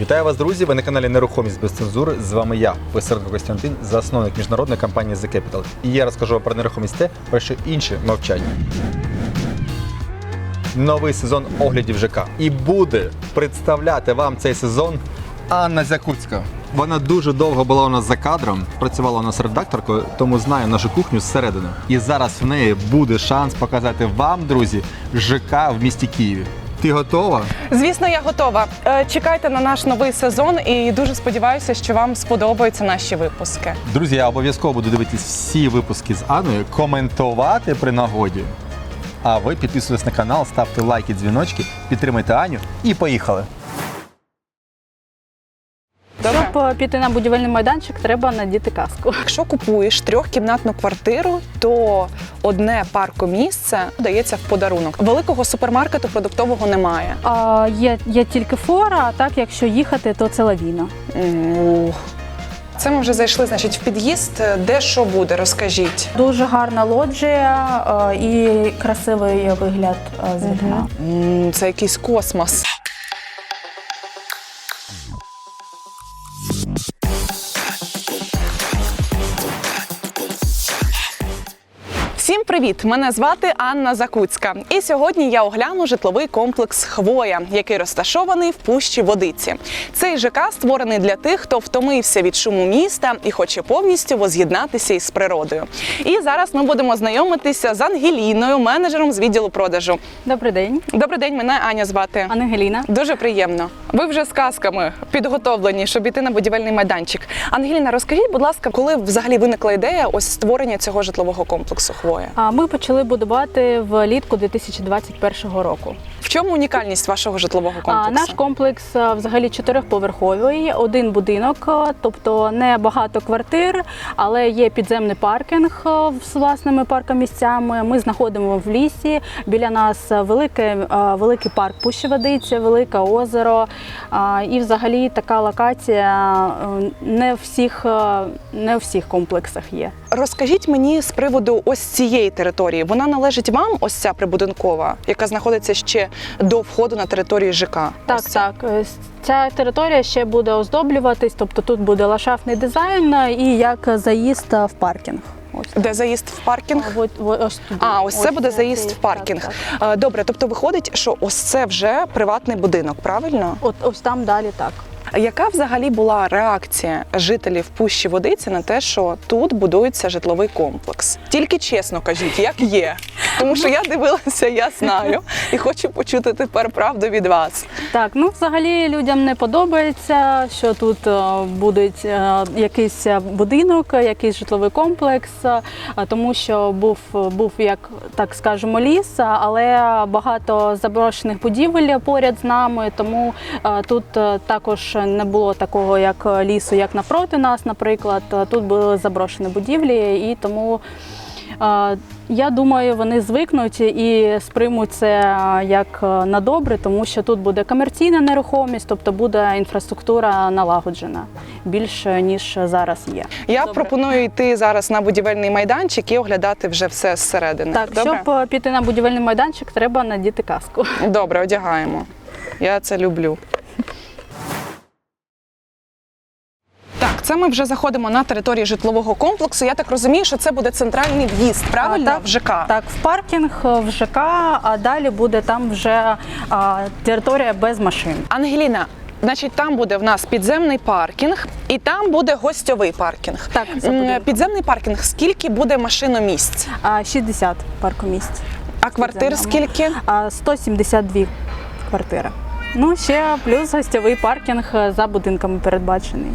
Вітаю вас, друзі! Ви на каналі Нерухомість без цензури. З вами я, Писаренко Костянтин, засновник міжнародної компанії The Capital. І я розкажу вам про нерухомість те, про що інші мовчать. Новий сезон оглядів ЖК. І буде представляти вам цей сезон Анна Зякуцька. Вона дуже довго була у нас за кадром, працювала у нас редакторкою, тому знає нашу кухню зсередини. І зараз в неї буде шанс показати вам, друзі, ЖК в місті Києві. Ти готова? Звісно, я готова. Е, Чекайте на наш новий сезон і дуже сподіваюся, що вам сподобаються наші випуски. Друзі, я обов'язково буду дивитись всі випуски з Аною, коментувати при нагоді. А ви підписуйтесь на канал, ставте лайки, дзвіночки, підтримайте Аню і поїхали. Добре. Щоб е, піти на будівельний майданчик, треба надіти каску. Якщо купуєш трьохкімнатну квартиру, то одне паркомісце дається в подарунок. Великого супермаркету продуктового немає. А, є, є тільки фора, а так якщо їхати, то це лавіна. Ух. Це ми вже зайшли, значить, в під'їзд. Де що буде, розкажіть. Дуже гарна лоджія е, і красивий вигляд е, з вікна. Це якийсь космос. Привіт! Мене звати Анна Закуцька. І сьогодні я огляну житловий комплекс Хвоя, який розташований в пущі водиці. Цей ЖК створений для тих, хто втомився від шуму міста і хоче повністю воз'єднатися із природою. І зараз ми будемо знайомитися з Ангеліною, менеджером з відділу продажу. Добрий день, Добрий день, мене Аня звати. Ангеліна. Дуже приємно. Ви вже з казками підготовлені, щоб іти на будівельний майданчик. Ангеліна, розкажіть, будь ласка, коли взагалі виникла ідея ось створення цього житлового комплексу Хвоя? Ми почали будувати влітку 2021 року. В чому унікальність вашого житлового комплексу? наш комплекс взагалі чотирьохповерховий, один будинок, тобто не багато квартир, але є підземний паркінг з власними паркомісцями. Ми знаходимо в лісі. Біля нас а, велике, великий парк Пущеводиця, велике озеро. І взагалі така локація не в всіх, не в всіх комплексах є. Розкажіть мені з приводу ось цієї території. Вона належить вам, ось ця прибудинкова, яка знаходиться ще до входу на територію ЖК. Так, Ось так. Е, Ця територія ще буде оздоблюватись, тобто тут буде ландшафтний дизайн е, і як заїзд е, в паркінг. Ось. Де заїзд в паркінг? Ось, туди. А, ось це буде заїзд в паркінг. так, так. Добре, тобто виходить, що ось це вже приватний будинок, правильно? От ось там далі так. Яка взагалі була реакція жителів Пущі Водиці на те, що тут будується житловий комплекс? Тільки чесно кажіть, як є. Тому що я дивилася, я знаю, і хочу почути тепер правду від вас. Так, ну взагалі людям не подобається, що тут е, буде е, якийсь будинок, якийсь житловий комплекс, е, тому що був, був як так скажемо, ліс, але багато заброшених будівель поряд з нами, тому е, тут е, також не було такого, як лісу, як навпроти нас, наприклад. Е, Тут були заброшені будівлі, і тому. Е, Я думаю, вони звикнуть і сприймуть це е, як е, на добре, тому що тут буде комерційна нерухомість, тобто буде інфраструктура налагоджена більше ніж зараз є. Я Добре. пропоную йти зараз на будівельний майданчик і оглядати вже все зсередини. Так, Добре? щоб е, піти на будівельний майданчик, треба надіти каску. Добре, одягаємо. Я це люблю. Це ми вже заходимо на територію житлового комплексу. Я так розумію, що це буде центральний в'їзд, правильно? Так, в ЖК. Так, в паркінг е, в ЖК, а далі буде там вже а, територія без машин. Ангеліна, значить, там буде в нас підземний паркінг, і там буде гостьовий паркінг. Так, це Підземний паркінг, скільки буде машиномісць? А, 60 паркомісць. А квартир Підземному. скільки? А, 172 квартири. Ну, ще плюс гостьовий паркінг е, за будинками передбачений.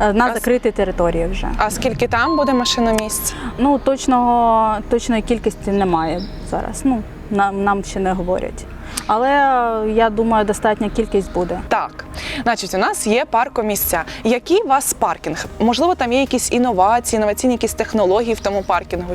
Е, На А закритій території вже. А скільки там буде машиномісць? Ну, точного, точної кількості немає зараз. Ну, нам, нам ще не говорять. Але е, я думаю, достатня кількість буде. Так, значить, у нас є паркомісця. Який у вас паркінг? Можливо, там є якісь інновації, інноваційні якісь технології в тому паркінгу.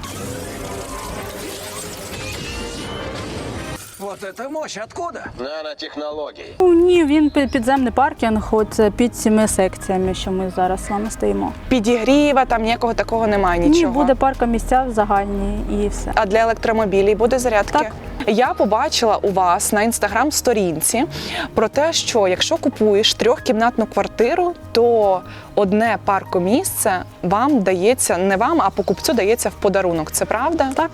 Вот эта мощь откуда? Нанотехнологии. Ну, Ні, він пі- підземний паркінг, от під цими секціями, що ми зараз з вами стоїмо. Підігріва, там ніякого такого немає Ні, нічого. буде паркомісця в загальні і все. А для електромобілів буде зарядки? Так. Я побачила у вас на інстаграм-сторінці про те, що якщо купуєш трьохкімнатну квартиру, то одне паркомісце вам дається не вам, а покупцю дається в подарунок. Це правда? Так.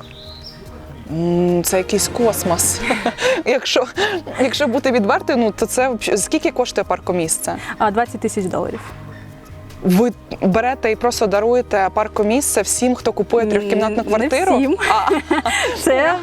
Це якийсь космос. якщо, якщо бути відвертою, ну то це скільки коштує паркомісце? А 20 тисяч доларів. Ви берете і просто даруєте паркомісце всім, хто купує трьохкімнатну не квартиру. всім. А, Це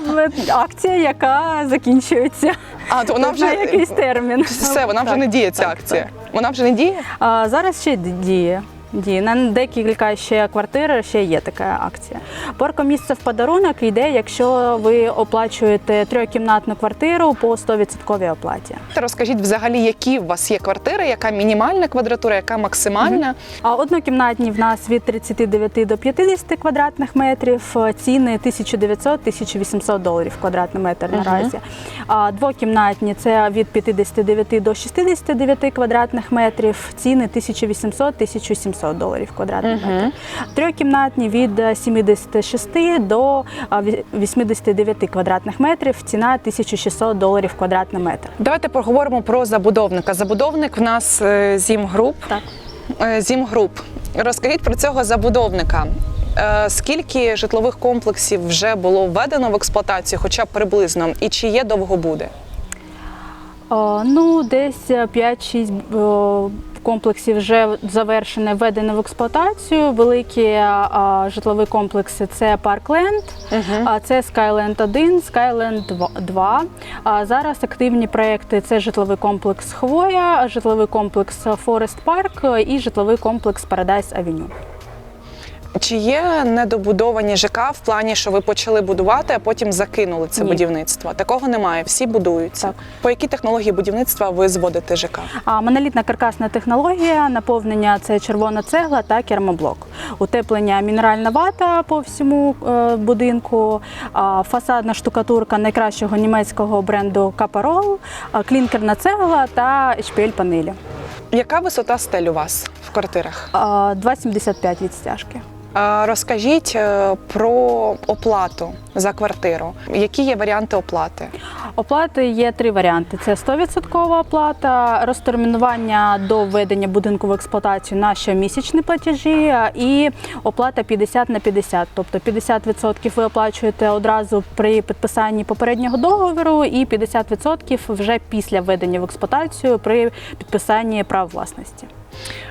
акція, яка закінчується. а то вона вже на якийсь термін. все, вона вже не діє ця так, акція. так. Вона вже не діє. А зараз ще діє. Діє. На декілька ще квартир ще є така акція. Паркомісце в подарунок йде, якщо ви оплачуєте трьохкімнатну квартиру по 100% оплаті. Розкажіть взагалі, які у вас є квартири, яка мінімальна квадратура, яка максимальна. А однокімнатні в нас від 39 до 50 квадратних метрів, ціни 1900-1800 доларів квадратний метр наразі. А двокімнатні це від 59 до 69 квадратних метрів, ціни 1800-1700 доларів квадратний метр. Трьохкімнатні від е, 76 до 89 квадратних метрів, ціна 1600 доларів квадратний метр. Давайте поговоримо про забудовника. Забудовник в нас е, Зімгруп. Так. Е, Зімгруп. Розкажіть про цього забудовника. Е, Скільки житлових комплексів вже було введено в експлуатацію, хоча б приблизно, і чи є довгобуди? О, Ну, десь 5-6 о, комплексів вже завершене введені в експлуатацію. Великі а, житлові комплекси це Паркленд, а це Skyland 1, Skyland 2. А зараз активні проекти це житловий комплекс Хвоя, житловий комплекс Forest Park і житловий комплекс Paradise Avenue. Чи є недобудовані ЖК в плані, що ви почали будувати, а потім закинули це Ні. будівництво? Такого немає. Всі будуються. Так. По якій технології будівництва ви зводите ЖК? А монолітна каркасна технологія, наповнення це червона цегла та кермоблок. Утеплення мінеральна вата по всьому е, будинку, а, фасадна штукатурка найкращого німецького бренду Капарол, клінкерна цегла та HPL панелі. Яка висота стель у вас в квартирах? А, 2,75 від стяжки. Розкажіть е, про оплату за квартиру. Які є варіанти оплати? Оплати є три варіанти: це 100% оплата, розтермінування до введення будинку в експлуатацію на щомісячні платежі і оплата 50 на 50. Тобто 50% ви оплачуєте одразу при підписанні попереднього договору, і 50% вже після введення в експлуатацію при підписанні прав власності.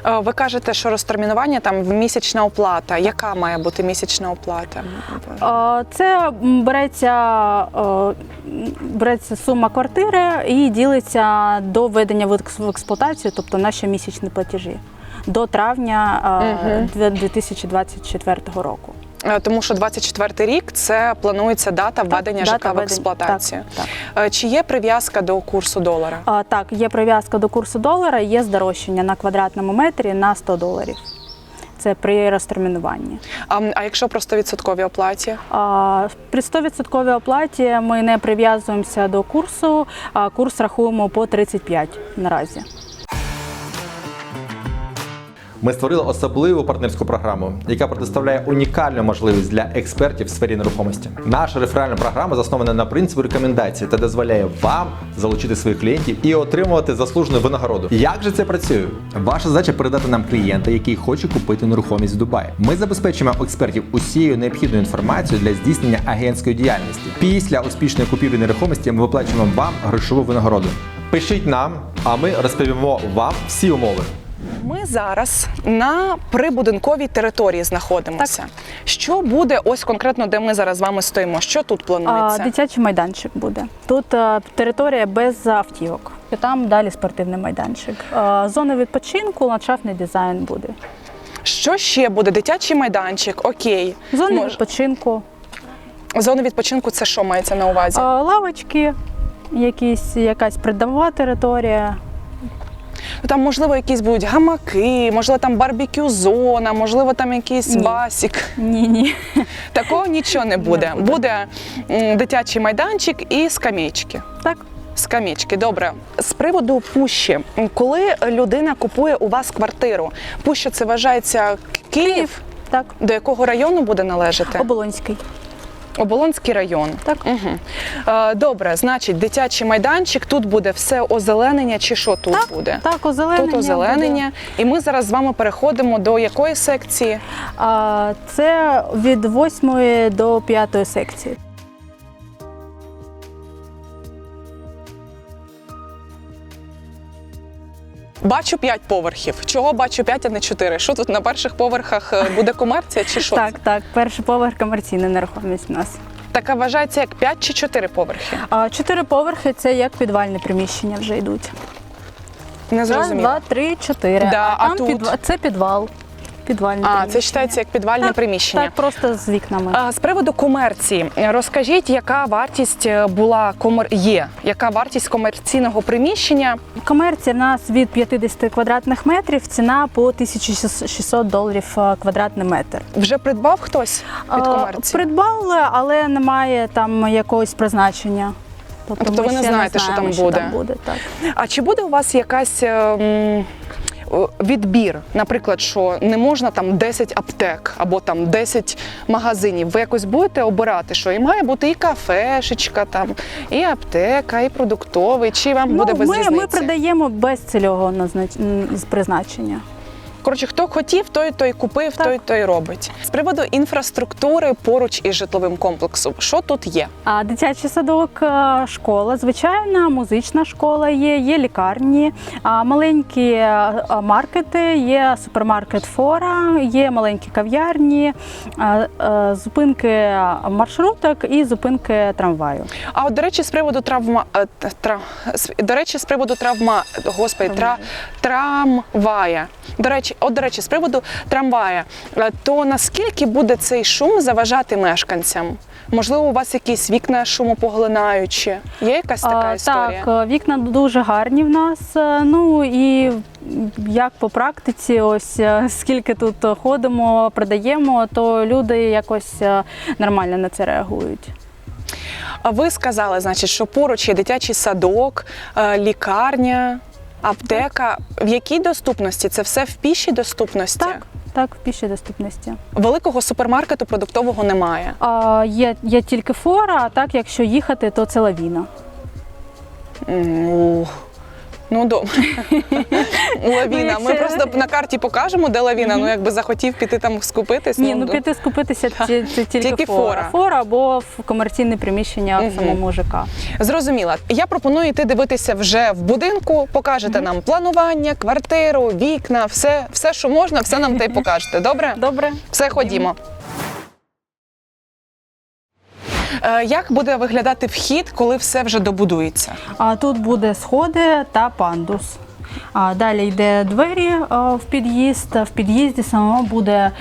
Е, Ви кажете, що розтермінування там місячна оплата. Яка має бути місячна оплата? Це береться, е, береться сума квартири і ділиться до введення в експлуатацію, тобто на щомісячні платежі до травня е, две- 2024 року. Е, Тому що 24 рік це планується дата введення дата ЖК в експлуатацію. Так, Е, Чи є прив'язка до курсу долара? А, Так, є прив'язка до курсу долара, є здорожчання на квадратному метрі на 100 доларів. Це при розтермінуванні. А, а якщо про 100% оплаті? А, При 100% оплаті ми не прив'язуємося до курсу, а курс рахуємо по 35 наразі. Ми створили особливу партнерську програму, яка предоставляє унікальну можливість для експертів в сфері нерухомості. Наша реферальна програма заснована на принципі рекомендації та дозволяє вам залучити своїх клієнтів і отримувати заслужену винагороду. Як же це працює? Ваша задача передати нам клієнта, який хоче купити нерухомість в Дубаї. Ми забезпечимо експертів усією необхідною інформацією для здійснення агентської діяльності. Після успішної купівлі нерухомості ми виплачуємо вам грошову винагороду. Пишіть нам, а ми розповімо вам всі умови. Ми зараз на прибудинковій території знаходимося. Що буде ось конкретно, де ми зараз з вами стоїмо? Що тут А, планується? Дитячий майданчик буде. Тут е, територія без автівок. І там далі спортивний майданчик. Е, Зона відпочинку, ландшафтний дизайн буде. Що ще буде? Дитячий майданчик, окей. Зона Мож- відпочинку, Зона відпочинку це що мається на увазі? е, лавочки, якісь, якась придомова територія. Там, можливо, якісь будуть гамаки, можливо, там барбекю зона, можливо, там якийсь Ні. басік. Ні, ні. Такого нічого не буде. Буде м, дитячий майданчик і скам'ячки. Так. Скам'ячки, добре. З приводу пущі, коли людина купує у вас квартиру, пуща це вважається Київ. Так. До якого району буде належати? Оболонський. Оболонський район. Так. Угу. Добре, значить, дитячий майданчик, тут буде все озеленення, чи що тут Так, буде? Так, озеленення. Тут озеленення. І ми зараз з вами переходимо до якої секції? буде. Це від 8 до 5 секції. Бачу 5 поверхів. Чого бачу 5, а не 4? Що тут на перших поверхах е, буде комерція чи що? Так, так. Перший поверх комерційна нерухомість у нас. Така вважається як 5 чи 4 поверхи. А чотири поверхи це як підвальне приміщення вже йдуть. Не Раз, зрозуміло. два, три, чотири. Да, а там тут? підва- це підвал. Підвальне А, це вважається як підвальне так, приміщення. Так, просто з вікнами. А, З приводу комерції, розкажіть, яка вартість е, була комер... є? Яка вартість комерційного приміщення? Комерція в нас від 50 квадратних метрів, ціна по 1600 доларів е, квадратний метр. Вже придбав хтось від А, комерції? Придбали, але немає там якогось призначення. Тобто ми ви не знаєте, що знаємо, там буде? Там буде так. А чи буде у вас якась е, м, відбір? Наприклад, що не можна там 10 аптек або там 10 магазинів. Ви якось будете обирати, що і має бути і кафешечка, там, і аптека, і продуктовий, чи вам буде без Ну, ми, різниці? ми продаємо без цільового призначення. Коротше, хто хотів, той той купив, Так. той той робить. З приводу інфраструктури поруч із житловим комплексом, що тут є? А дитячий садок, е, школа, звичайна, музична школа є, є лікарні, маленькі е, маркети, є супермаркет Фора, є маленькі кав'ярні, е, е, зупинки маршруток і зупинки трамваю. А от до речі, з приводу травма е, тра, до речі, з приводу травма, господи, тра, трамвая. До речі, от до речі, з приводу трамвая, е, то наскільки буде цей шум заважати мешканцям? Можливо, у вас якісь вікна шумопоглинаючі? Є якась така А, історія? Так, е, вікна дуже гарні в нас. е, Ну і як по практиці, ось скільки тут ходимо, продаємо, то люди якось нормально на це реагують. А ви сказали, значить, що поруч є дитячий садок, лікарня, аптека. В якій доступності? Це все в пішій доступності? Так, так, в пішій доступності. Великого супермаркету продуктового немає. А, є, є тільки фора, а так, якщо їхати, то це лавіна. Ух. Ну добре. Лавіна. Ми просто на карті покажемо, де лавіна. Ну якби захотів піти там скупитись. Ні, ну піти скупитися це, тільки, фора. фора. Або в комерційне приміщення самому ЖК. Зрозуміла. Я пропоную йти дивитися вже в будинку. Покажете нам планування, квартиру, вікна, все, все, що можна, все нам та й покажете. Добре? Добре. Все ходімо. Як буде виглядати вхід, коли все вже добудується? А тут буде сходи та пандус. А далі йде двері в під'їзд. В під'їзді самому буде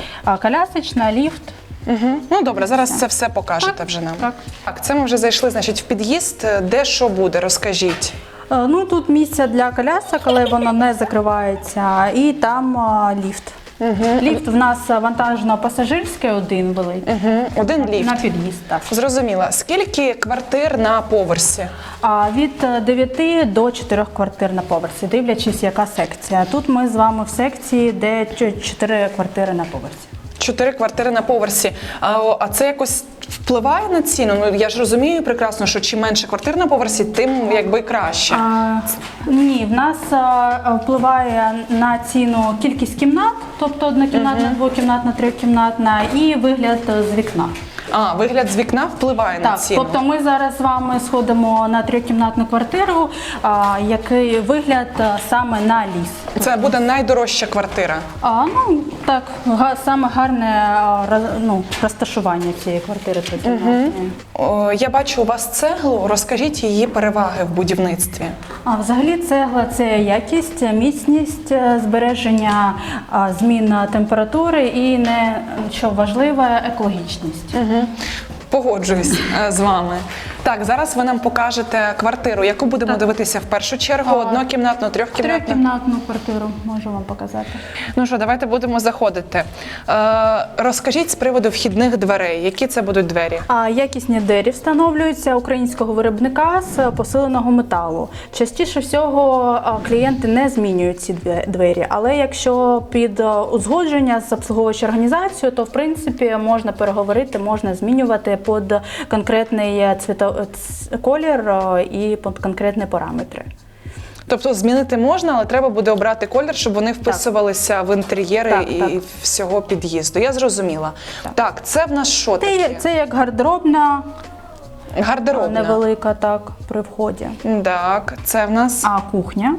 колясочна, ліфт. Угу. Ну добре, зараз це все покажете вже нам. так. так, це ми вже зайшли, значить, в під'їзд. Де що буде, розкажіть. Е, Ну тут місце для колясок, але воно не закривається. І там а, ліфт. Ліфт в нас вантажно-пасажирський, один великий. Угу. Один ліфт. На під'їзд. Так. Зрозуміло. Скільки квартир на поверсі? А від е, 9 до 4 квартир на поверсі, дивлячись, яка секція. Тут ми з вами в секції, де 4 квартири на поверсі. Чотири квартири на поверсі. А, а це якось впливає на ціну? Ну я ж розумію прекрасно, що чим менше квартир на поверсі, тим якби краще. А, ні, в нас а, впливає на ціну кількість кімнат, тобто однокімнатна, двокімнатна, трикімнатна і вигляд з вікна. А, вигляд з вікна впливає на Так, ціну. тобто ми зараз з вами сходимо на трикімнатну квартиру, а, який вигляд а, саме на ліс. Це буде найдорожча квартира. А, ну так, га, саме гарне а, роз- ну, розташування цієї квартири трикімнатної. О, я бачу у вас цеглу. Розкажіть її переваги в будівництві. А взагалі цегла це якість, міцність, е, збереження а, змін температури і не що важливе екологічність. Погоджуюсь е, з вами. Так, зараз ви нам покажете квартиру, яку будемо дивитися в першу чергу. А, Однокімнатну, трьохкімнатну. Трьохкімнатну квартиру можу вам показати. Ну що, давайте будемо заходити. Е, розкажіть з приводу вхідних дверей. Які це будуть двері? А якісні двері встановлюються українського виробника з посиленого металу. Частіше всього а, клієнти не змінюють ці две- двері, але якщо під а, узгодження з обслуговуючою організацією, то в принципі можна переговорити, можна змінювати під конкретний цвіто... колір і конкретні параметри. Тобто змінити можна, але треба буде обрати колір, щоб вони вписувалися в інтер'єри Так, і так. всього під'їзду. Я зрозуміла. Так, це в нас що Це, таке? це як гардеробна, Гардеробна. невелика так при вході. Так, це в нас А кухня.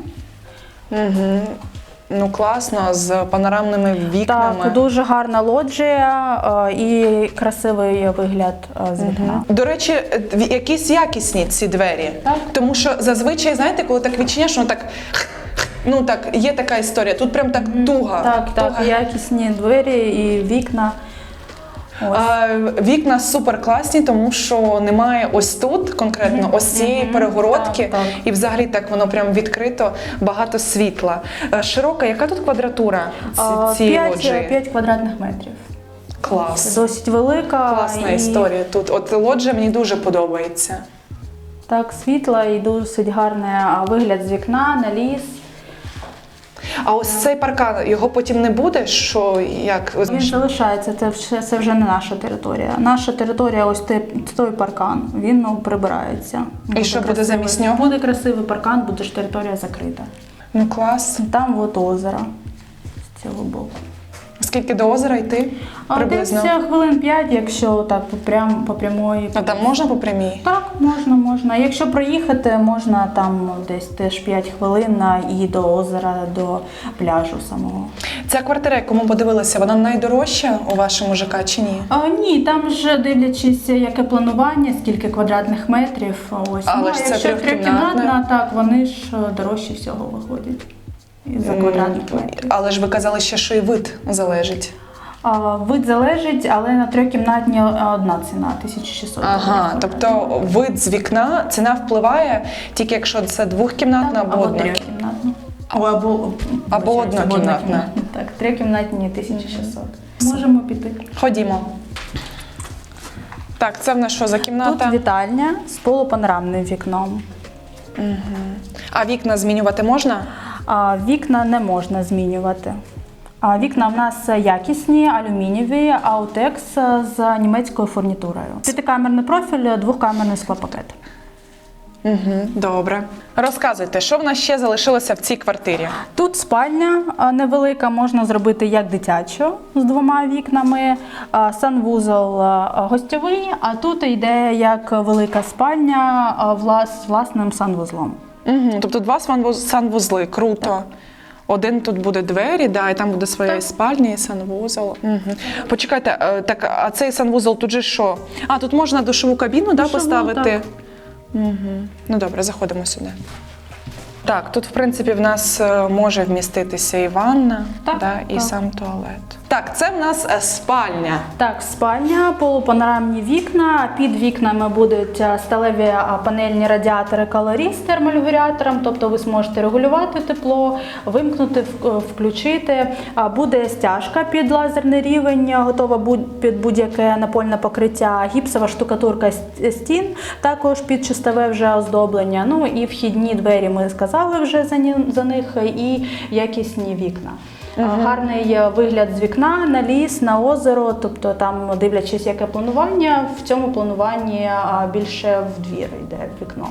Ну класно з панорамними вікнами. Так, дуже гарна лоджія е, і красивий вигляд е, з вікна. До речі, дві- якісь якісні ці двері. Так. Тому що зазвичай, знаєте, коли так відчиняєш, воно так. Ну так, є така історія. Тут прям так туга. Так, так, якісні двері і вікна. Ось. Вікна супер класні, тому що немає ось тут конкретно ось цієї перегородки, Так, так. і взагалі так воно прям відкрито, багато світла. Е, Широка, яка тут квадратура ці- А, цієї п'ять- 5 квадратних метрів. Клас. Досить велика. Класна і, історія тут. От лоджія мені дуже подобається. Так, світла і досить гарний вигляд з вікна на ліс. А ось цей паркан його потім не буде. Що як Він залишається, це вже, це вже не наша територія. Наша територія, ось той, той паркан, він ну, прибирається. що буде красивий- замість нього? Буде красивий паркан, буде ж територія закрита. ну клас. Там от озеро з цього боку. Скільки до озера йти? А Приблизно. десь хвилин 5, якщо так по, прям, по прямої. А там можна по прямій? Так, можна, можна. Якщо проїхати, можна там десь теж 5 хвилин і до озера, до пляжу самого. Ця квартира, яку ми подивилися, вона найдорожча у вашому ЖК чи ні? А, ні, там ж дивлячись, яке планування, скільки квадратних метрів. Ось. Але ну, ж це якщо трьохкімнатна. трьохкімнатна, так, вони ж е, дорожче всього виходять. За квадратних метрів. Але ж ви казали ще, що і вид залежить. А, вид залежить, але на трьохкімнатні е, одна ціна 1600 Ага, тобто вид з вікна ціна впливає тільки якщо це двохкімнатна Так, або або одна. трьохкімнатна. Або, або, Або однокімнатна. Так, трьохкімнатні 1600. Можемо піти. Ходімо. Так, це в нас що за кімната? Тут вітальня з полупанорамним вікном. А вікна змінювати можна? А вікна не можна змінювати. А вікна в нас якісні, алюмінієві, аутекс з німецькою фурнітурою. П'ятикамерний профіль, двохкамерний склопакет. Угу, добре. Розказуйте, що в нас ще залишилося в цій квартирі? Тут спальня невелика, можна зробити як дитячу з двома вікнами, а, санвузол а, гостьовий, а тут йде як велика спальня з власним санвузлом. Угу, тобто два санвуз- санвузли, круто. Один тут буде двері, да, і там буде своя і спальня, і санвузол. Угу. Почекайте, е, так, а цей санвузол тут же що? А, тут можна душову кабіну да, Душову, поставити. так. Угу. Ну добре, заходимо сюди. Так, тут, в принципі, в нас е, може вміститися і ванна, Так, да, і так. сам туалет. Так, це в нас е, спальня. Так, спальня, полупанорамні вікна. Під вікнами будуть сталеві панельні радіатори калорій з терморегулятором, тобто ви зможете регулювати тепло, вимкнути, включити. Буде стяжка під лазерний рівень, готова під будь-яке напольне покриття, гіпсова штукатурка стін, також під чистове вже оздоблення. Ну і вхідні двері ми сказали вже за них, і якісні вікна. Гарний е, вигляд з вікна на ліс, на озеро. Тобто, там, дивлячись, яке планування, в цьому плануванні більше в двір йде вікно.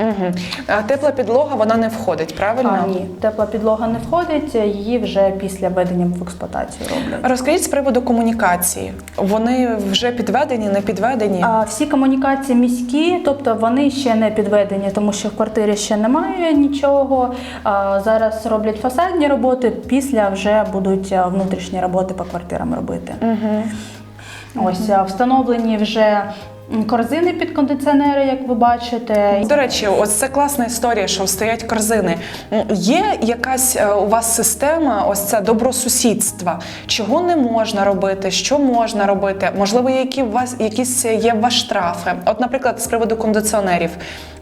Угу. А тепла підлога вона не входить, правильно? А, ні, тепла підлога не входить, її вже після введення в експлуатацію роблять. Розкажіть з приводу комунікації. Вони вже підведені, не підведені? А всі комунікації міські, тобто вони ще не підведені, тому що в квартирі ще немає нічого. А зараз роблять фасадні роботи, після вже будуть внутрішні роботи по квартирам робити. Ось а, встановлені вже Корзини під кондиціонери, як ви бачите. До речі, ось це класна історія, що стоять корзини. Є якась е, у вас система, ось це добросусідства. Чого не можна робити, що можна робити? Можливо, які у вас якісь є у штрафи? От, наприклад, з приводу кондиціонерів.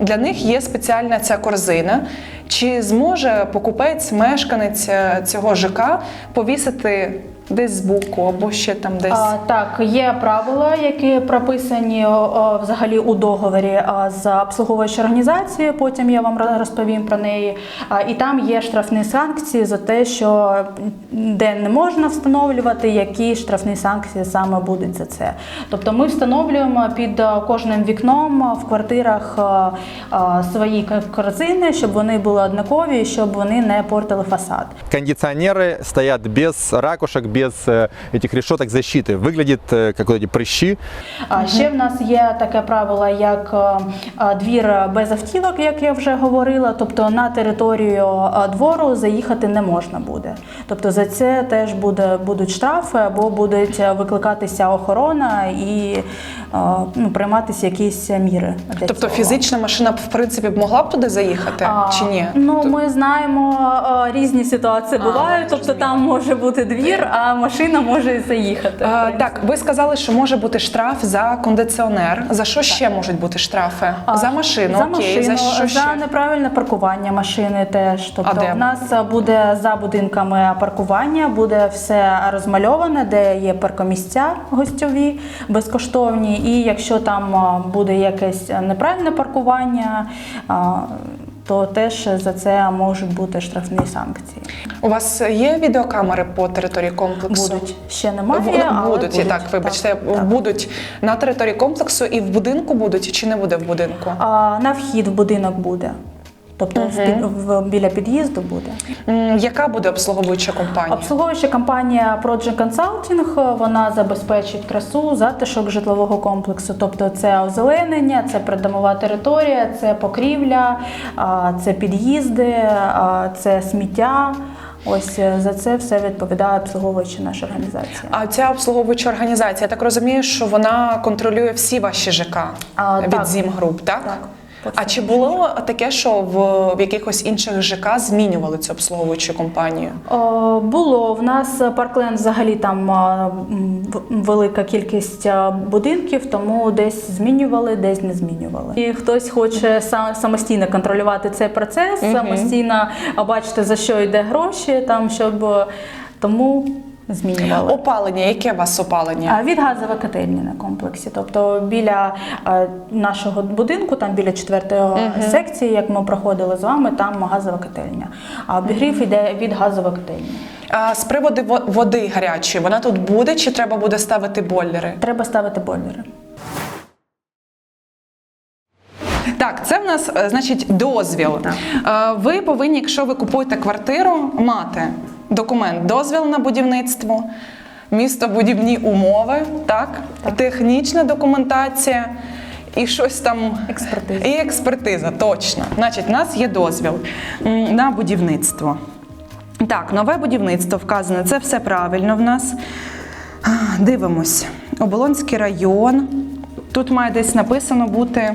Для них є спеціальна ця корзина. Чи зможе покупець, мешканець е, цього ЖК повісити десь збоку або ще там десь? А, так, є правила, які прописані о, взагалі у договорі а, з обслуговуючою організацією. Потім я вам розповім про неї. А, і там є штрафні санкції за те, що де не можна встановлювати, які штрафні санкції саме будуть за це. Тобто ми встановлюємо під кожним вікном в квартирах а, а, свої корзини, щоб вони були однакові, щоб вони не портили фасад. Кондиционеры стоят без ракушек, без э, этих решеток защиты. Выглядит э, как вот эти прыщи. А ще в нас є таке правило, як е, е, двір без автівок, як я вже говорила. Тобто на територію е, двору заїхати не можна буде. Тобто за це теж буде будуть штрафи або будуть викликатися охорона і е, ну, прийматися якісь міри. для Тобто цього. фізична машина б в принципі б могла б туди заїхати А, чи ні? Ну ми знаємо е, різні ситуації А, бувають. Тобто зрозуміло. там може бути двір, а машина може заїхати. Е, так, ви сказали, що може бути штраф за кондиціонер. За що ще можуть бути штрафи? А, за машину, за окей, машину, за що ще? неправильне паркування машини теж. Тобто де? в нас буде за будинками паркування, буде все розмальоване, де є паркомісця гостьові безкоштовні. І якщо там а, буде якесь неправильне паркування, а, то теж за це можуть бути штрафні санкції. У вас є відеокамери по території комплексу? Будуть ще немає, В- але будуть, і так, вибачте, так. будуть на території комплексу і в будинку будуть, чи не буде в будинку? А, на вхід в будинок буде. Тобто в в, біля під'їзду буде. Яка буде обслуговуюча компанія? Обслуговуюча компанія Project Consulting, вона забезпечить красу, затишок житлового комплексу. Тобто це озеленення, це придомова територія, це покрівля, це під'їзди, це сміття. Ось е, за це все відповідає обслуговуюча наша організація. А ця обслуговуюча організація, я так розумію, що вона контролює всі ваші ЖК А, від так. Зімгруп, так? Так. А чи було таке, що в, в якихось інших ЖК змінювали цю обслуговуючу компанію? О, Було в нас Паркленд взагалі там в- велика кількість будинків, тому десь змінювали, десь не змінювали. І хтось хоче сам самостійно контролювати цей процес, самостійно бачити за що йде гроші, там щоб е, тому змінювали. Опалення, яке у вас опалення? Від газової котельні на комплексі, тобто біля нашого будинку, там біля четвертої секції, як ми проходили з вами, там газова котельня. А обігрів йде від газової котельні. А з приводу води гарячої, вона тут буде чи треба буде ставити бойлери? Треба ставити бойлери. Так, це в нас е, значить дозвіл. Так. Ви повинні, якщо ви купуєте квартиру, мати документ дозвіл на будівництво, містобудівні умови, так? технічна документація. І щось там Експертиза. І експертиза, точно. Значить, у нас є дозвіл на будівництво. Так, нове будівництво вказане. Це все правильно в нас. Дивимось. Оболонський район. Тут має десь написано бути.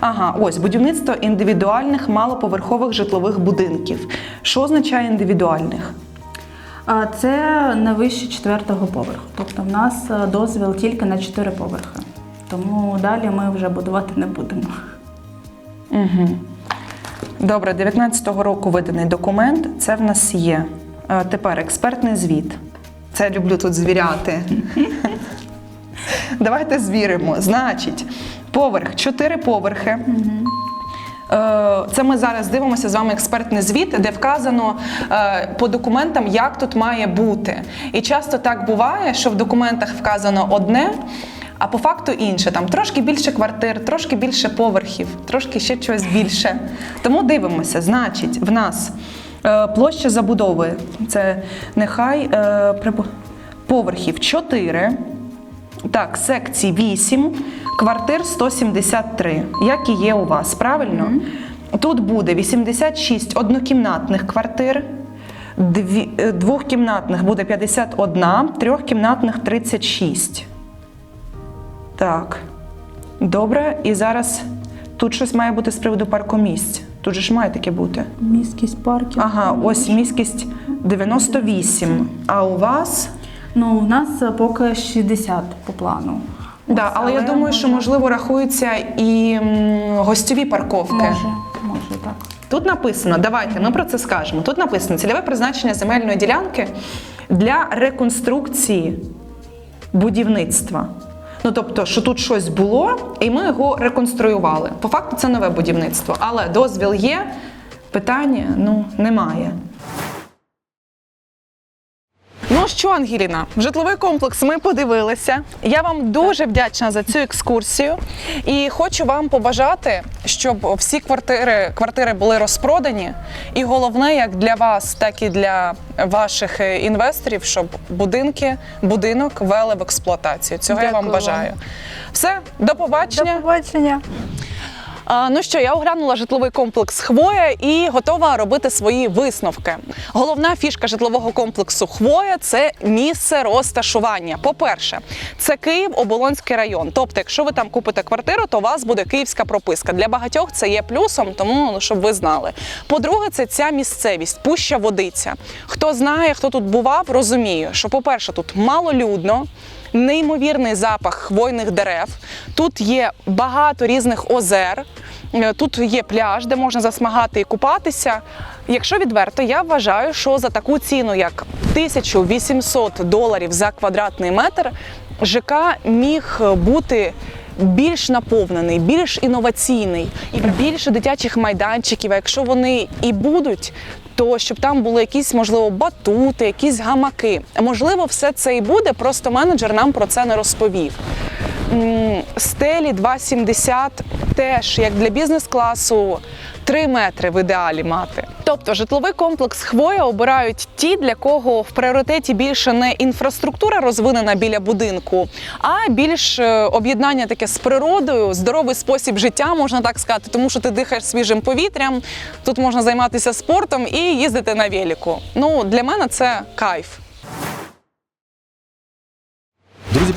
Ага, ось будівництво індивідуальних малоповерхових житлових будинків. Що означає індивідуальних? А це не вище четвертого поверху. Тобто в нас е, дозвіл тільки на чотири поверхи. Тому далі ми вже будувати не будемо. Угу. Добре, 19-го року виданий документ. Це в нас є. Е, Тепер експертний звіт. Це я люблю тут звіряти. Давайте звіримо. Значить, поверх, чотири поверхи. Е, Це ми зараз дивимося з вами експертний звіт, де вказано е, по документам, як тут має бути. І часто так буває, що в документах вказано одне, а по факту інше. Там трошки більше квартир, трошки більше поверхів, трошки ще чогось більше. Тому дивимося. Значить, в нас е, площа забудови це нехай поверхів 4. Так, секцій 8, квартир 173, як і є у вас, правильно? Тут буде 86 однокімнатних квартир, дві, е, двохкімнатних буде 51, трьохкімнатних 36. Так. Добре, і зараз тут щось має бути з приводу паркомісць. Тут же ж має таке бути. Міськість парків. Ага, ось міськість 98. А у вас? Ну, у нас е, поки 60 по плану. Да, Ось, але я думаю, що можливо рахуються і м, гостьові парковки. може, може так. Тут написано, давайте ми про це скажемо. Тут написано цільове призначення земельної ділянки для реконструкції будівництва. Ну тобто, що тут щось було, і ми його реконструювали. По факту це нове будівництво, але дозвіл є, питання ну немає. Ну що, Ангеліна, житловий комплекс ми подивилися. Я вам дуже вдячна за цю екскурсію і хочу вам побажати, щоб всі квартири, квартири були розпродані. І головне, як для вас, так і для ваших е, інвесторів, щоб будинки, будинок вели в експлуатацію. Цього я вам Дякую вам. бажаю. Все, до побачення. До побачення. Ну що, я оглянула житловий комплекс Хвоя і готова робити свої висновки. Головна фішка житлового комплексу Хвоя це місце розташування. По-перше, це Київ, Оболонський район. Тобто, якщо ви там купите квартиру, то у вас буде київська прописка. Для багатьох це є плюсом, тому ну, щоб ви знали. По-друге, це ця місцевість, пуща водиця. Хто знає, хто тут бував, розуміє, що, по-перше, тут малолюдно. Неймовірний запах хвойних дерев. Тут є багато різних озер. Е, Тут є пляж, де можна засмагати і купатися. Якщо відверто, я вважаю, що за таку ціну, як 1800 доларів за квадратний метр, ЖК міг бути більш наповнений, більш інноваційний, і більше дитячих майданчиків. А якщо вони і будуть, то щоб там були якісь, можливо, батути, якісь гамаки. Можливо, все це і буде, просто менеджер нам про це не розповів. Стелі 2,70 теж як для бізнес-класу 3 метри в ідеалі мати. Тобто житловий комплекс Хвоя обирають ті, для кого в пріоритеті більше не інфраструктура розвинена біля будинку, а більш е, об'єднання таке з природою, здоровий спосіб життя, можна так сказати, тому що ти дихаєш свіжим повітрям. Тут можна займатися спортом і їздити на велику. Ну для мене це кайф.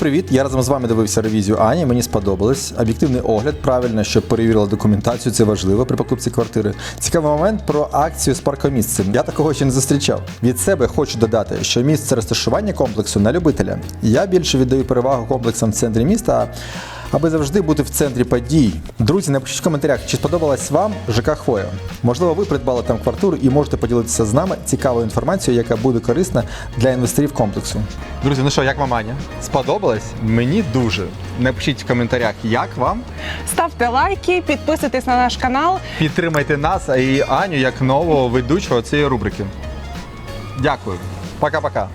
Привіт! Я разом з вами дивився ревізію Ані. Мені сподобалось. Об'єктивний огляд, правильно, що перевірила документацію. Це важливо при покупці квартири. Цікавий момент про акцію з паркомісцем. Я такого ще не зустрічав. Від себе хочу додати, що місце розташування комплексу на любителя. Я більше віддаю перевагу комплексам в центрі міста. Аби завжди бути в центрі подій. Друзі, напишіть в коментарях, чи сподобалась вам ЖК Хвоя. Можливо, ви придбали там квартиру і можете поділитися з нами цікавою інформацією, яка буде корисна для інвесторів комплексу. Друзі, ну що, як вам Аня? Сподобалось? Мені дуже. Напишіть в коментарях, як вам. Ставте лайки, підписуйтесь на наш канал. Підтримайте нас і Аню як нового ведучого цієї рубрики. Дякую. Пока-пока.